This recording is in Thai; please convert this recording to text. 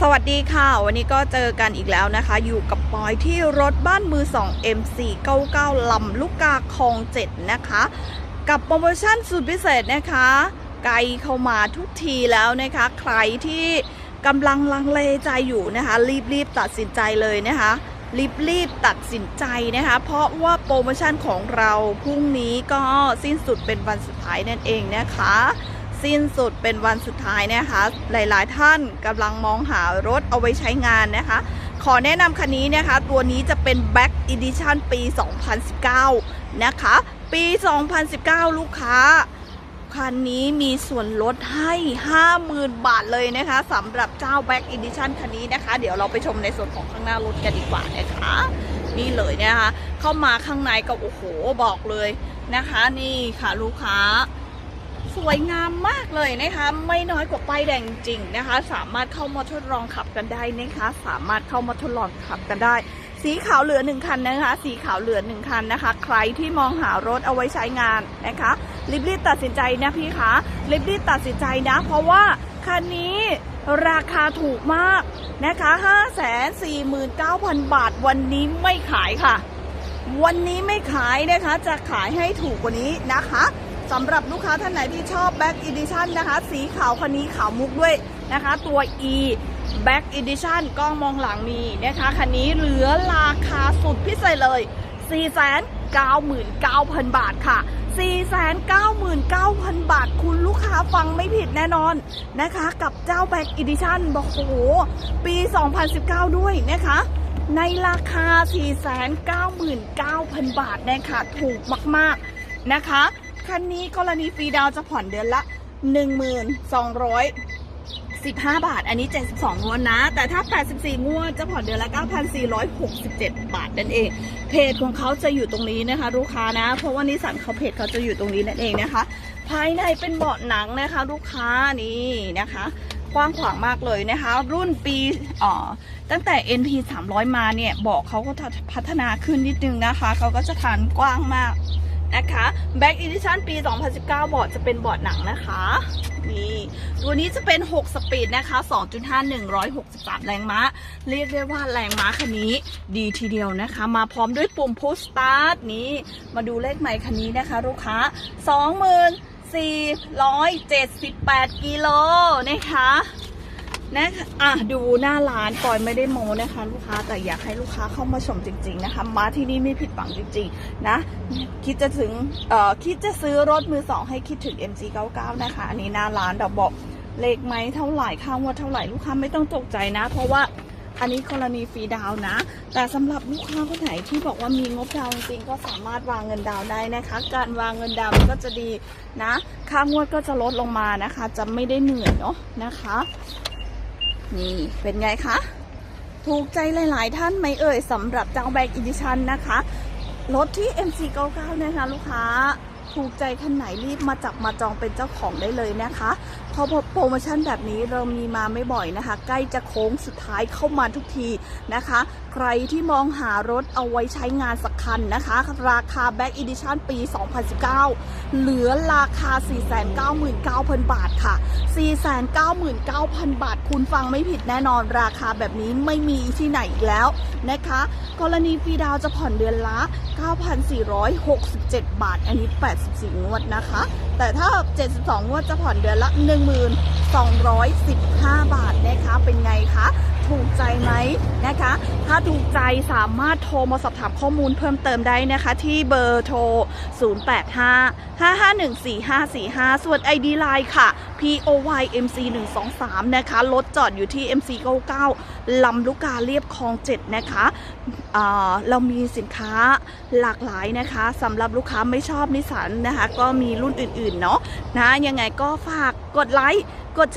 สวัสดีค่ะ วันนี้ก็เจอกันอีกแล้วนะคะ อยู่กับปอยที่รถบ้านมือ 2 M499 ลำลูกกาคลอง 7 นะคะ กับโปรโมชั่นสุดพิเศษนะคะ ไกลเข้ามาทุกทีแล้วนะคะ ใครที่กำลังลังเลใจอยู่นะคะ รีบๆตัดสินใจเลยนะคะรีบๆตัดสินใจนะคะ เพราะว่าโปรโมชั่นของเราพรุ่งนี้ก็สิ้นสุดเป็นวันสุดท้ายนั่นเองนะคะ สิ้นสุดเป็นวันสุดท้ายนะคะ หลายๆ ท่านกำลังมองหารถเอาไว้ใช้งานนะคะ ขอแนะนำคันนี้นะคะ ตัวนี้จะเป็น Back Edition ปี 2019 นะคะ ปี 2019 ลูกค้า คันนี้มีส่วนลดให้ 50,000 บาทเลยนะคะสำหรับเจ้า Back Edition คันนี้นะคะ เดี๋ยวเราไปชมในส่วนของข้างหน้ารถกันดีกว่านะคะนี่เลยนะคะ เข้ามาข้างในก็โอ้โหบอกเลยนะคะ นี่ค่ะลูกค้า สวยงามมากเลยนะคะ ไม่น้อยกว่าป้ายแดงจริงนะคะ สามารถเข้ามาทดลองขับกันได้นะคะ สามารถเข้ามาทดลองขับกันได้ สีขาวเหลือหนึ่งคันนะคะ สีขาวเหลือหนึ่งคันนะคะ ใครที่มองหารถเอาไว้ใช้งานนะคะรีบๆตัดสินใจนะพี่คะรีบๆตัดสินใจนะ เพราะว่าคันนี้ราคาถูกมากนะคะ 549,000 บาทวันนี้ไม่ขายค่ะ วันนี้ไม่ขายนะคะ จะขายให้ถูกกว่านี้นะคะ สำหรับลูกค้าท่านไหนที่ชอบ Back Edition นะคะ สีขาวคันนี้ขาวมุกด้วยนะคะ ตัว E Back Edition กล้องมองหลังมีนะคะคันนี้เหลือราคาสุดพิเศษเลย 499,000 บาทค่ะ 499,000 บาท คุณลูกค้าฟังไม่ผิดแน่นอนนะคะ กับเจ้า Back Edition บอกโอ้โห ปี 2019 ด้วยนะคะในราคา 499,000 บาทนะคะ ถูกมาก ๆ นะคะ คันนี้กรณีฟรีดาวจะผ่อนเดือนละ 1,215 บาท อันนี้ 72งวดนะ แต่ถ้า 84 งวดจะผ่อนเดือนละ 9,467 บาทนั่นเอง เพจของเขาจะอยู่ตรงนี้นะคะลูกค้านะ เพราะว่านิสสันเขาเพจเขาจะอยู่ตรงนี้นั่นเองนะคะ ภายในเป็นเบาะหนังนะคะ ลูกค้านี่นะคะกว้างขวางมากเลยนะคะ รุ่นปีอ่อตั้งแต่ NP 300 มาเนี่ยเบาะเขาก็พัฒนาขึ้นนิดนึงนะคะ เขาก็จะทานกว้างมาก นะคะ Back Edition ปี 2019เบาะจะเป็นเบาะหนังนะคะ นี่ตัวนี้จะเป็น 6 สปีดนะคะ 2.5 163 แรงม้า เรียกได้ว่าแรงม้าคันนี้ดีทีเดียวนะคะ มาพร้อมด้วยปุ่ม push start นี้ มาดูเลขใหม่คันนี้นะคะ ลูกค้า2478 กิโลนะคะ นะอะดูหน้าร้านปอยไม่ได้โมนะคะ ลูกค้าแต่อยากให้ลูกค้าเข้ามาชมจริง ๆนะคะ มาที่นี่ไม่ผิดหวังจริง ๆ นะ คิดจะถึงเอ่อคิดจะซื้อรถมือสองให้คิดถึง MG99 นะคะ อันนี้หน้าร้านเราบอกเลขไหมเท่าไหร่ค่างวดเท่าไหร่ลูกค้าไม่ต้องตกใจนะ เพราะว่าอันนี้กรณีฟรีดาวนะ แต่สำหรับลูกค้าคนไหนที่บอกว่ามีงบดาวจริงก็สามารถวางเงินดาวได้นะคะ การวางเงินดาวก็จะดีนะ ค่างวดก็จะลดลงมานะคะ จะไม่ได้เหนื่อยเนาะนะคะ นี่เป็นไงคะ ถูกใจหลาย ๆ ท่านไหมเอ่ยสำหรับเจ้าแบกอีดิชันนะคะ รถที่ MC99 นะคะ ลูกค้า ถูกใจคันไหนรีบมาจับมาจองเป็นเจ้าของได้เลยนะคะ เพราะโปรโมชั่นแบบนี้เรามีมาไม่บ่อยนะคะ ใกล้จะโค้งสุดท้ายเข้ามาทุกทีนะคะ ใครที่มองหารถเอาไว้ใช้งานสักคันนะคะ ราคา Back Edition ปี 2019 เหลือราคา 499,000 บาทค่ะ 499,000 บาท คุณฟังไม่ผิดแน่นอนราคาแบบนี้ไม่มีที่ไหนอีกแล้วนะคะ กรณีฟรีดาวจะผ่อนเดือนละ 9,467 บาท อันนี้ 84 งวดนะคะ แต่ถ้า 72 งวดจะผ่อนเดือนละ1,215 บาทนะคะเป็นไงคะ ถูกใจไหมนะคะ ถ้าถูกใจสามารถโทรมาสอบถามข้อมูลเพิ่มเติมได้นะคะ ที่เบอร์โทร 085 5514545 ส่วน ID Line ค่ะ POY MC 123 นะคะรถจอดอยู่ที่ MC 99 ลำลูกกาเรียบคลอง7 นะคะเรามีสินค้าหลากหลายนะคะสำหรับลูกค้าไม่ชอบนิสสันนะคะ ก็มีรุ่นอื่นๆเนาะนะยังไงก็ฝากกดไลค์กด